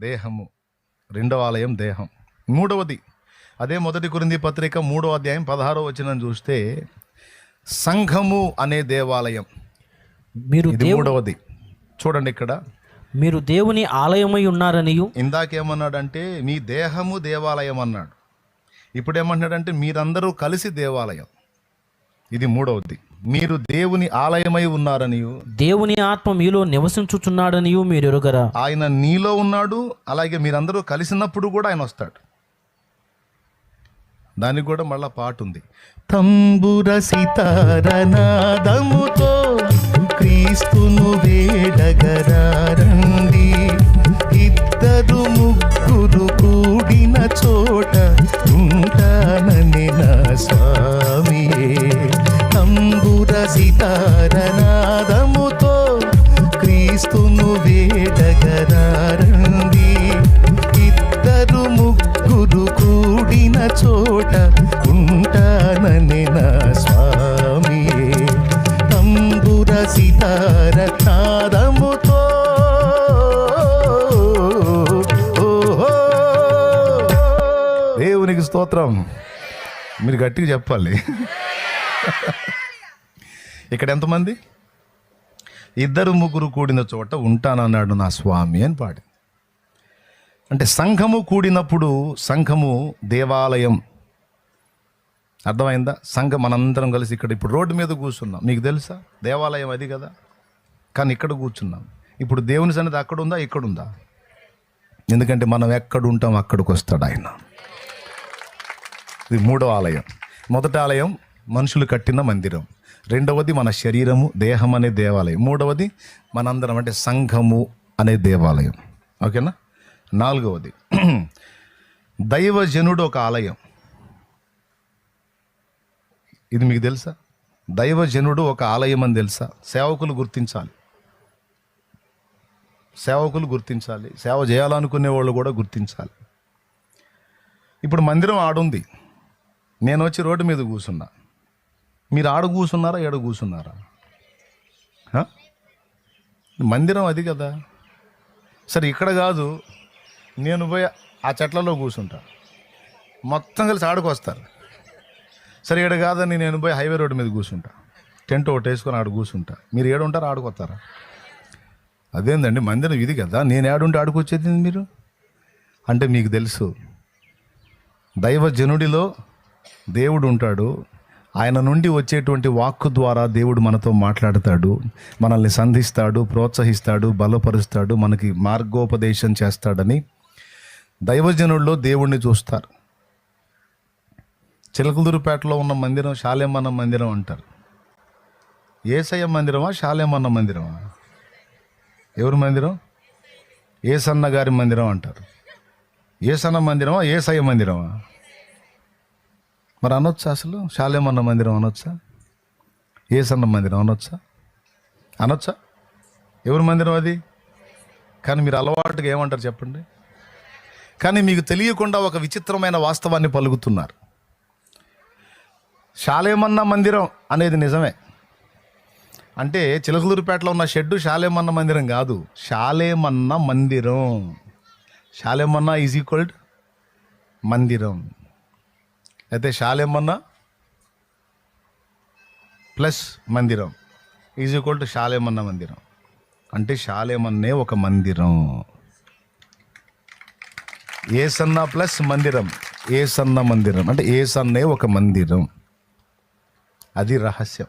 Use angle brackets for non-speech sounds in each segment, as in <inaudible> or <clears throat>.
దేహము రెండవ ఆలయం దేహం. మూడవది అదే మొదటి కొరింది పత్రిక మూడవ అధ్యాయం పదహారో వచనం చూస్తే సంఘము అనే దేవాలయం. మీరు మూడవది. చూడండి ఇక్కడ. మీరు దేవుని ఆలయమై ఉన్నారనియు? ఇందాకేమన్నాడంటే మీ దేహము దేవాలయం అన్నాడు. ఇప్పుడు ఏమంటున్నాడంటే మీరందరూ కలిసి దేవాలయం. ఇది మూడవది. మీరు దేవుని ఆలయమై ఉన్నారనియు. దేవుని ఆత్మ మీలో నివసించుచున్నాడనియు మీరు ఎరుగరా ఆయన నీలో ఉన్నాడు అలాగే మీరందరూ కలిసినప్పుడు కూడా ఆయన వస్తాడు. దానికి కూడా మళ్ళా పాట ఉంది తంబుర సితారనాదముతో క్రీస్తును వేడగరారండి ఇద్దరు ముగ్గురు కూడిన చోట సితారనాదముతో క్రీస్తును వేడగరారండి ఇద్దరు ముగ్గురు కూడిన చోట ఉంటానని నా స్వామి తంబుర సితార నాదముతో. దేవునికి స్తోత్రం. మీరు గట్టిగా చెప్పాలి. ఇక్కడ ఎంతమంది? ఇద్దరు ముగ్గురు కూడిన చోట ఉంటానన్నాడు నా స్వామి అని పాడింది. అంటే సంఘము కూడినప్పుడు సంఘము దేవాలయం. అర్థమైందా? సంఘం మనందరం కలిసి ఇక్కడ ఇప్పుడు రోడ్డు మీద కూర్చున్నాం. మీకు తెలుసా? దేవాలయం అది కదా. కానీ ఇక్కడ కూర్చున్నాం. ఇప్పుడు దేవుని సన్నిధి అక్కడ ఉందా ఇక్కడ ఉందా ఎందుకంటే మనం ఎక్కడ ఉంటాం అక్కడికి వస్తాడు ఆయన. ఇది మూడో ఆలయం. మొదటి ఆలయం మనుషులు కట్టిన మందిరం. రెండవది మన శరీరము దేహం అనే దేవాలయం. మూడవది మనందరం అంటే సంఘము అనే దేవాలయం. ఓకేనా? నాలుగవది <clears throat> దైవజనుడు ఒక ఆలయం. ఇది మీకు తెలుసా? దైవజనుడు ఒక ఆలయం అని తెలుసా? సేవకులు గుర్తించాలి. సేవకులు గుర్తించాలి. సేవ చేయాలనుకునే వాళ్ళు కూడా గుర్తించాలి. ఇప్పుడు మందిరం ఆడుంది. నేను వచ్చి రోడ్డు మీద కూర్చున్నా. మీరు ఆడ కూర్చున్నారా ఏడ కూర్చున్నారా? మందిరం అది కదా. సరే ఇక్కడ కాదు. నేను పోయి ఆ చెట్లలో కూర్చుంటా. మొత్తం కలిసి ఆడుకొస్తారు సరే ఇక్కడ కాదని నేను పోయి హైవే రోడ్డు మీద కూర్చుంటా. టెంట్ ఒకటి వేసుకొని ఆడ కూర్చుంటా. మీరు ఏడు ఉంటారా ఆడుకొస్తారా అదేందండి మందిరం ఇది కదా. నేను ఏడుంటే ఆడుకొచ్చేది మీరు? అంటే మీకు తెలుసు దైవజనుడిలో దేవుడు ఉంటాడు. ఆయన నుండి వచ్చేటువంటి వాక్కు ద్వారా దేవుడు మనతో మాట్లాడతాడు మనల్ని సంధిస్తాడు ప్రోత్సహిస్తాడు బలపరుస్తాడు మనకి మార్గోపదేశం చేస్తాడని దైవజనుల్లో దేవుణ్ణి చూస్తారు. చిలకలూరుపేటలో ఉన్న మందిరం శాలేమన్న మందిరం అంటారు. ఏసయ్య మందిరమా శాలేమన్న మందిరమా? ఎవరి మందిరం? ఏసన్న గారి మందిరం అంటారు. ఏసన్న మందిరమా ఏసయ్య మందిరమా? మరి అనొచ్చా అసలు? శాలేమన్న మందిరం అనొచ్చా? ఏసన్న మందిరం అనొచ్చా? అనొచ్చా? ఎవరి మందిరం అది? కానీ మీరు అలవాటుగా ఏమంటారు చెప్పండి. కానీ మీకు తెలియకుండా ఒక విచిత్రమైన వాస్తవాన్ని పలుకుతున్నారు. శాలేమన్న మందిరం అనేది నిజమే. అంటే చిలకలూరుపేటలో ఉన్న షెడ్డు శాలేమన్న మందిరం కాదు. శాలేమన్న మందిరం. శాలేమన్న ఈజ్ ఈక్వల్డ్ మందిరం. అయితే శాలేమన్న ప్లస్ మందిరం. ఈజ్ ఈక్వల్ టు శాలేమన్న మందిరం. అంటే శాలేమన్నే ఒక మందిరం. ఏసన్న ప్లస్ మందిరం. ఏసన్న మందిరం. అంటే ఏసన్నే ఒక మందిరం. అది రహస్యం.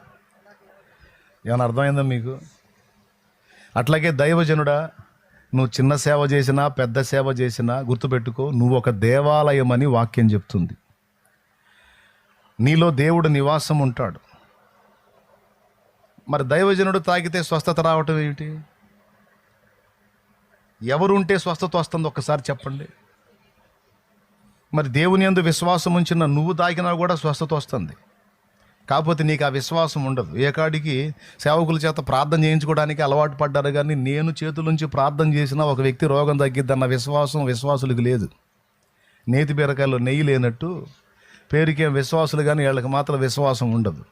ఏమైనా అర్థమైందా మీకు? అట్లాగే దైవజనుడా నువ్వు చిన్న సేవ చేసినా పెద్ద సేవ చేసినా గుర్తుపెట్టుకో నువ్వు ఒక దేవాలయం అని వాక్యం చెప్తుంది. నీలో దేవుడు నివాసం ఉంటాడు. మరి దైవజనుడు తాగితే స్వస్థత రావటం ఏమిటి? ఎవరు ఉంటే స్వస్థత వస్తుంది ఒక్కసారి చెప్పండి. మరి దేవుని యందు విశ్వాసం ఉంచిన నువ్వు తాగినా కూడా స్వస్థత వస్తుంది. కాకపోతే నీకు ఆ విశ్వాసం ఉండదు. ఏ కాడికి సేవకుల చేత ప్రార్థన చేయించుకోవడానికి అలవాటు పడ్డారు కానీ నేను చేతులుంచి ప్రార్థన చేసినా ఒక వ్యక్తి రోగం తగ్గిద్దన్న విశ్వాసం విశ్వాసులకు లేదు. నేతి బీరకాయలో నెయ్యి లేనట్టు పేరుకేం విశ్వాసులు కానీ వీళ్ళకి మాత్రం విశ్వాసం ఉండదు.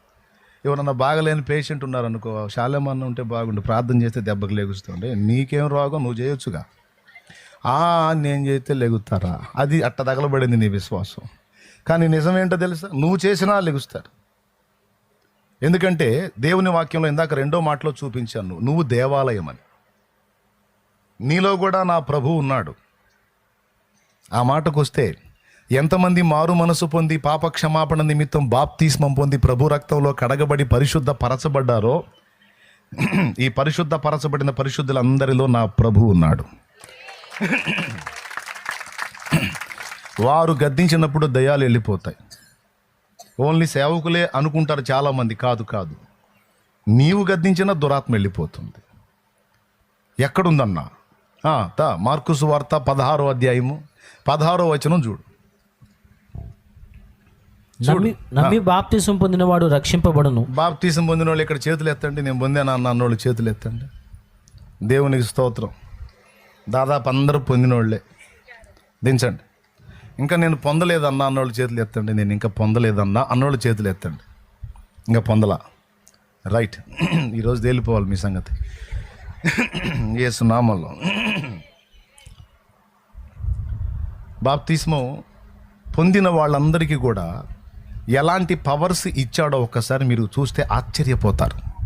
ఎవరన్నా బాగలేని పేషెంట్ ఉన్నారనుకో శాలేమన్న ఉంటే బాగుండు ప్రార్థన చేస్తే దెబ్బకి లేగుస్తుండే నీకేం రోగం? నువ్వు చేయొచ్చుగా. ఆ నేను చేస్తే లెగుతారా? అది అట్ట తగలబడింది నీ విశ్వాసం. కానీ నిజమేంటో తెలుసా? నువ్వు చేసినా లెగుస్తారు. ఎందుకంటే దేవుని వాక్యంలో ఇందాక రెండో మాటలో చూపించాను నువ్వు దేవాలయం అని నీలో కూడా నా ప్రభు ఉన్నాడు. ఆ మాటకు వస్తే ఎంతమంది మారు మనసు పొంది పాప క్షమాపణ నిమిత్తం బాప్తీస్మం పొంది ప్రభు రక్తంలో కడగబడి పరిశుద్ధ పరచబడ్డారో ఈ పరిశుద్ధ పరచబడిన పరిశుద్ధులందరిలో నా ప్రభు ఉన్నాడు. వారు గద్దించినప్పుడు దయాలు వెళ్ళిపోతాయి. ఓన్లీ సేవకులే అనుకుంటారు చాలామంది కాదు కాదు. నీవు గద్దించిన దురాత్మ వెళ్ళిపోతుంది. ఎక్కడుందన్నా? తా మార్కుసు వార్త పదహారో అధ్యాయము పదహారో వచనం చూడు. నమ్మి నమ్మి బాప్తిసం పొందినవాడు రక్షింపబడును. బాప్తీసం పొందిన వాళ్ళు ఇక్కడ చేతులు ఎత్తండి నేను పొందాను అన్న అన్నోళ్ళు చేతులు ఎత్తండి. దేవునికి స్తోత్రం. దాదాపు అందరూ పొందిన వాళ్ళే దించండి. ఇంకా నేను పొందలేదన్నా అన్నోళ్ళు చేతులు ఎత్తండి నేను ఇంకా పొందలేదన్నా అన్నోళ్ళు చేతులు ఎత్తండి. ఇంకా పొందలా? రైట్. ఈరోజు తేలిపోవాలి మీ సంగతి. యేసు నామంలో. బాప్తిస్మం పొందిన వాళ్ళందరికీ కూడా ఎలాంటి పవర్స్ ఇచ్చాడో ఒక్కసారి మీరు చూస్తే ఆశ్చర్యపోతారు.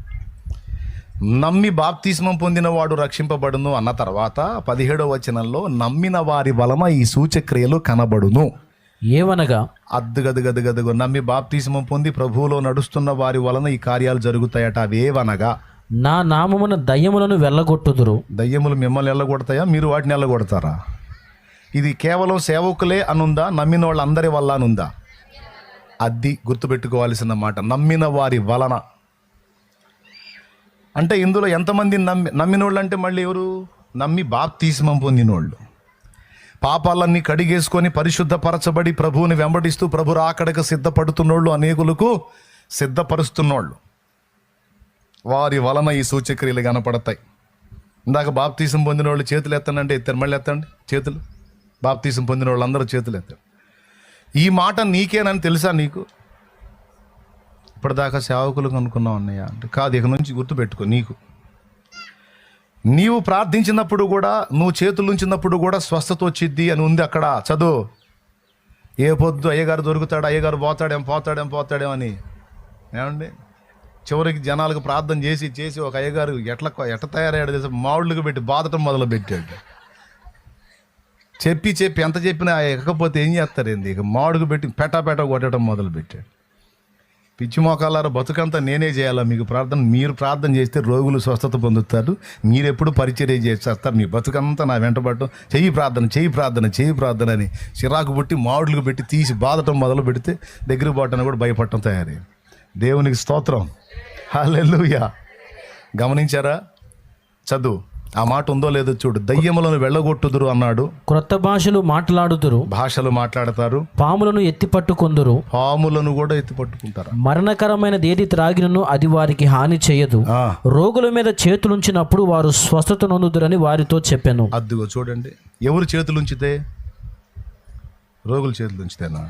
నమ్మి బాప్తిస్మం పొందిన వాడు రక్షింపబడును అన్న తర్వాత పదిహేడవ వచనంలో నమ్మిన వారి వలన ఈ సూచక్రియలు కనబడును. ఏవనగా అద్దుగదుగదుగదుగు నమ్మి బాప్తిస్మం పొంది ప్రభువులో నడుస్తున్న వారి వలన ఈ కార్యాలు జరుగుతాయట అవేవనగా? నా నామమున దయ్యములను వెళ్ళగొట్టుదురు. దయ్యములు మిమ్మల్ని ఎల్లగొడతాయా మీరు వాటిని ఎల్లగొడతారా ఇది కేవలం సేవకులే అనుందా? నమ్మిన వాళ్ళందరి వల్ల అనుందా? అది గుర్తుపెట్టుకోవాల్సిన మాట నమ్మిన వారి వలన. అంటే ఇందులో ఎంతమంది నమ్మి నమ్మినోళ్ళు అంటే మళ్ళీ ఎవరు? నమ్మి బాప్తీసం పొందిన వాళ్ళు పాపాలన్నీ కడిగేసుకొని పరిశుద్ధపరచబడి ప్రభువుని వెంబడిస్తూ ప్రభు రాకడకు సిద్ధపడుతున్నోళ్ళు అనేకులకు సిద్ధపరుస్తున్నోళ్ళు. వారి వలన ఈ సూచక్రియలు కనపడతాయి. ఇందాక బాప్తీసం పొందిన వాళ్ళు చేతులు ఎత్తండి ఎత్తారు మళ్ళీ ఎత్తండి చేతులు. బాప్తీసం పొందిన వాళ్ళు అందరూ చేతులు ఎత్తారు. ఈ మాట నీకేనని తెలుసా నీకు? ఇప్పటిదాకా సేవకులకు అనుకున్నావు అన్నయ్య. అంటే కాదు ఇక నుంచి గుర్తుపెట్టుకో నీకు. నీవు ప్రార్థించినప్పుడు కూడా నువ్వు చేతులు ఉంచినప్పుడు కూడా స్వస్థత వచ్చిద్ది అని ఉంది అక్కడ. చదువు. ఏ పొద్దు అయ్యగారు దొరుకుతాడు అయ్యగారు పోతాడేం పోతాడేం పోతాడేం అని. ఏమండి? చివరికి జనాలకు ప్రార్థన చేసి చేసి ఒక అయ్యగారు ఎట్లా ఎట్లా తయారయ్యాడు తెలుసా? మామిళ్ళకి పెట్టి బాధటం మొదలు పెట్టాడు చెప్పి చెప్పి ఎంత చెప్పినా ఎక్కకపోతే ఏం చేస్తారండి ఇక మాడుగు పెట్టి పెటా పెట కొట్టడం మొదలు పెట్టాడు పిచ్చి మోకాలారా బతుకంతా నేనే చేయాలా? మీకు ప్రార్థన మీరు ప్రార్థన చేస్తే రోగులు స్వస్థత పొందుతారు. మీరు ఎప్పుడు పరిచర్య చేసేస్తారు మీ బతుకంతా నా వెంటబడటం చెయ్యి ప్రార్థన చెయ్యి ప్రార్థన చెయ్యి ప్రార్థన అని చిరాకు పుట్టి మామిడికి పెట్టి తీసి బాధటం మొదలు పెడితే దగ్గర పోవటానికి కూడా భయపడటం తయారై దేవునికి స్తోత్రం. హాలెల్లుయా. గమనించారా? చదువు. ఆ మాట ఉందో లేదో చూడు. దయ్యములను వెళ్ళగొట్టుదురు అన్నాడు. క్రొత్త భాషలు మాట్లాడుదురు. భాషలు మాట్లాడతారు. పాములను ఎత్తి పట్టుకొందురు. పాములను కూడా ఎత్తి పట్టుకుంటారు. మరణకరమైనది ఏది త్రాగినను అది వారికి హాని చేయదు. రోగుల మీద చేతులుంచినప్పుడు వారు స్వస్థత నొందుదురని వారితో చెప్పాను. అద్దుగో చూడండి. ఎవరు చేతులు ఉంచితే రోగుల చేతులు ఉంచితేనా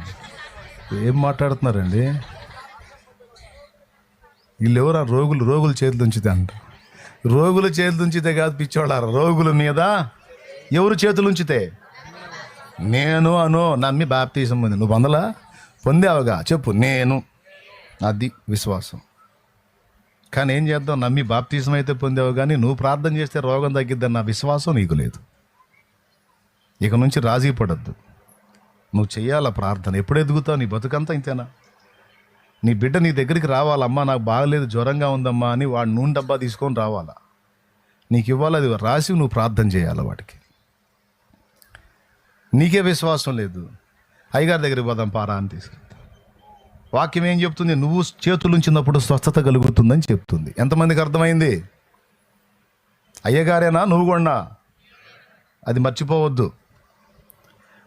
ఏం మాట్లాడుతున్నారండి? వీళ్ళు ఎవరు ఆ రోగులు? రోగుల చేతులు ఉంచితే అంట రోగుల చేతులు కాదు పిచ్చోళ్ళారు? రోగుల మీద ఎవరు చేతులు ఉంచితే నేను అను నమ్మి బాప్తీసం ఉంది నువ్వు పొందలా? పొందావుగా. చెప్పు. నేను. అది విశ్వాసం. కానీ ఏం చేద్దాం? నమ్మి బాప్తీసం అయితే పొందావు కానీ నువ్వు ప్రార్థన చేస్తే రోగం తగ్గిద్దని నా విశ్వాసం నీకు లేదు. ఇక నుంచి రాజీ పడద్దు నువ్వు చేయాల ప్రార్థన? ఎప్పుడు ఎదుగుతావు? నీ బతుకంతా ఇంతేనా? నీ బిడ్డ నీ దగ్గరికి రావాలమ్మా నాకు బాగలేదు జ్వరంగా ఉందమ్మా అని వాడు నూనె డబ్బా తీసుకొని రావాలా? నీకు ఇవ్వాలి? అది రాసి నువ్వు ప్రార్థన చేయాలి వాడికి? నీకే విశ్వాసం లేదు. అయ్యగారి దగ్గరికి పోదాం పారా అని తీసుకెళ్తా. వాక్యం ఏం చెప్తుంది? నువ్వు చేతులు ఉంచినప్పుడు స్వస్థత కలుగుతుందని చెప్తుంది. ఎంతమందికి అర్థమైంది? అయ్యగారేనా? నువ్వు కొన్నా అది మర్చిపోవద్దు.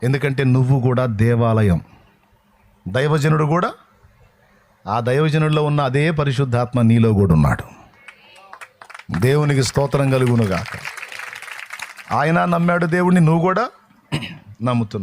ఎందుకంటే నువ్వు కూడా దేవాలయం. దైవజనుడు కూడా ఆ దైవజనుల్లో ఉన్న అదే పరిశుద్ధాత్మ నీలో కూడా ఉన్నాడు. దేవునికి స్తోత్రం కలుగునుగాక. ఆయన నమ్మాడు దేవుడిని నువ్వు కూడా నమ్ముతున్నావు.